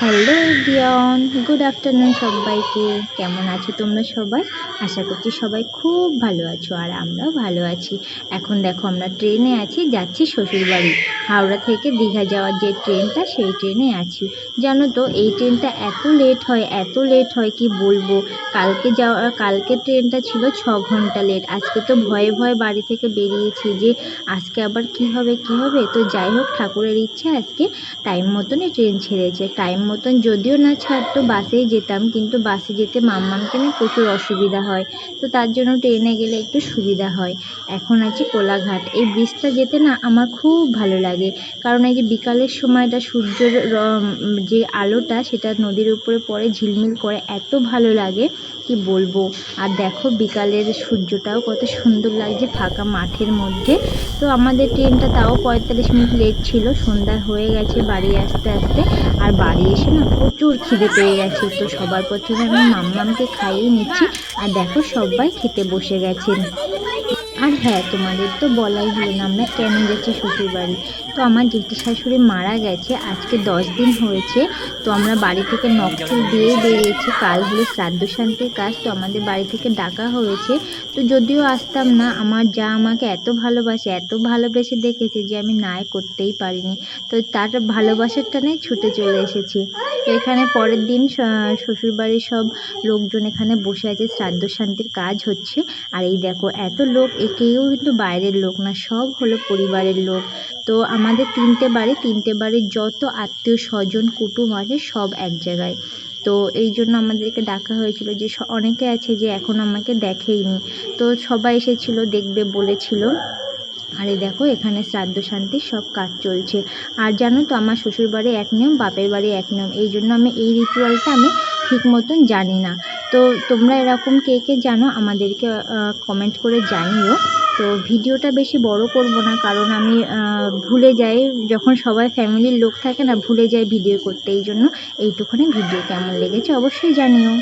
Hello everyone, good afternoon সবাইকে। কেমন আছো তোমরা সবাই? আশা করছি সবাই খুব ভালো আছো আর আমরাও ভালো আছি। এখন দেখো আমরা ট্রেনে আছি, যাচ্ছি শ্বশুরবাড়ি। হাওড়া থেকে দীঘা যাওয়ার যে ট্রেনটা, সেই ট্রেনে আছি। জানো তো, এই ট্রেনটা এত লেট হয়, এত লেট হয়, কি বলব? কালকে যাওয়া, কালকে ট্রেনটা ছিল ছ ঘণ্টা লেট। আজকে তো ভয়ে ভয়ে বাড়ি থেকে বেরিয়েছি যে, আজকে আবার কি হবে কি হবে? তো যাই হোক, ঠাকুরের ইচ্ছে আজকে টাইম মতনই ট্রেন ছেড়েছে। টাইম মতন যদিও না ছাড়তো বাসেই যেতাম। কিন্তু বাসে যেতে মাম্মামকে না প্রচুর অসুবিধা হয়। তো তার জন্য ট্রেনে গেলে একটু সুবিধা হয়। এখন আছি কোলাঘাট। এই ব্রিজটা যেতে না আমার খুব ভালো লাগে। কারণ এই যে বিকালের সময়টা সূর্যের যে আলোটা, সেটা নদীর উপরে পড়ে, ঝিলমিল করে, এত ভালো লাগে। কি বলব? আর দেখো বিকালের সূর্যটাও কত সুন্দর লাগছে ফাঁকা মাঠের মধ্যে। তো আমাদের ট্রেনটা তাও পঁয়তাল্লিশ মিনিট লেট ছিল। সন্ধ্যা হয়ে গেছে বাড়ি আসতে আসতে। আর বাড়ি এসে না প্রচুর খিদে পেয়ে গেছে। তো সবার প্রথমে আমি মামলামকে খাইয়ে নিচ্ছি। আর দেখো সবাই খেতে বসে গেছেন। আর হ্যাঁ তোমাদের তো বলাই হলো না, আমরা কেন যাচ্ছি শ্বশুরবাড়ি তো আমার জেঠি শাশুড়ি মারা গেছে, আজকে দশ দিন হয়েছে, তো আমরা বাড়ি থেকে নকশাল দিয়ে বেরিয়েছি, কাল হলো শ্রাদ্ধ শান্তির কাজ, তো আমাদের বাড়ি থেকে ডাকা হয়েছে, তো যদিও আসতাম না, আমার যা আমাকে এত ভালোবাসে, এত ভালোবেসে দেখেছে যে আমি নাই করতেই পারিনি, তো তার ভালোবাসার টানে ছুটে চলে এসেছি। তো এখানে পরের দিন শ্বশুরবাড়ির সব লোকজন এখানে বসে আছে, শ্রাদ্ধ শান্তির কাজ হচ্ছে, আর এই দেখো, এত লোক কেউ কিন্তু বাইরের লোক না, সব হলো পরিবারের লোক। তো আমাদের তিনটে বাড়ি, তিনটে বাড়ির যত আত্মীয় স্বজন, কুটুম আছে, সব এক জায়গায়। তো এই জন্য আমাদেরকে ডাকা হয়েছিল যে অনেকে আছে যে এখন আমাকে দেখেইনি। তো সবাই এসেছিল, দেখবে বলেছিল। আরে দেখো, এখানে শ্রাদ্ধ শান্তির সব কাজ চলছে। আর জানো তো, আমার শ্বশুর বাড়ি এক নিয়ম, বাপের বাড়ি এক নিয়ম। এই জন্য আমি এই রিচুয়ালটা আমি ঠিক মতন জানি না। তো তোমরা এরকম কে কে জানো আমাদেরকে কমেন্ট করে জানিও। তো ভিডিওটা বেশি বড় করব না, কারণ আমি ভুলে যাই। যখন সবাই ফ্যামিলির লোক থাকে না, ভুলে যাই ভিডিও করতে। এই জন্য এইটুখানি ভিডিও কেমন লেগেছে অবশ্যই জানিও।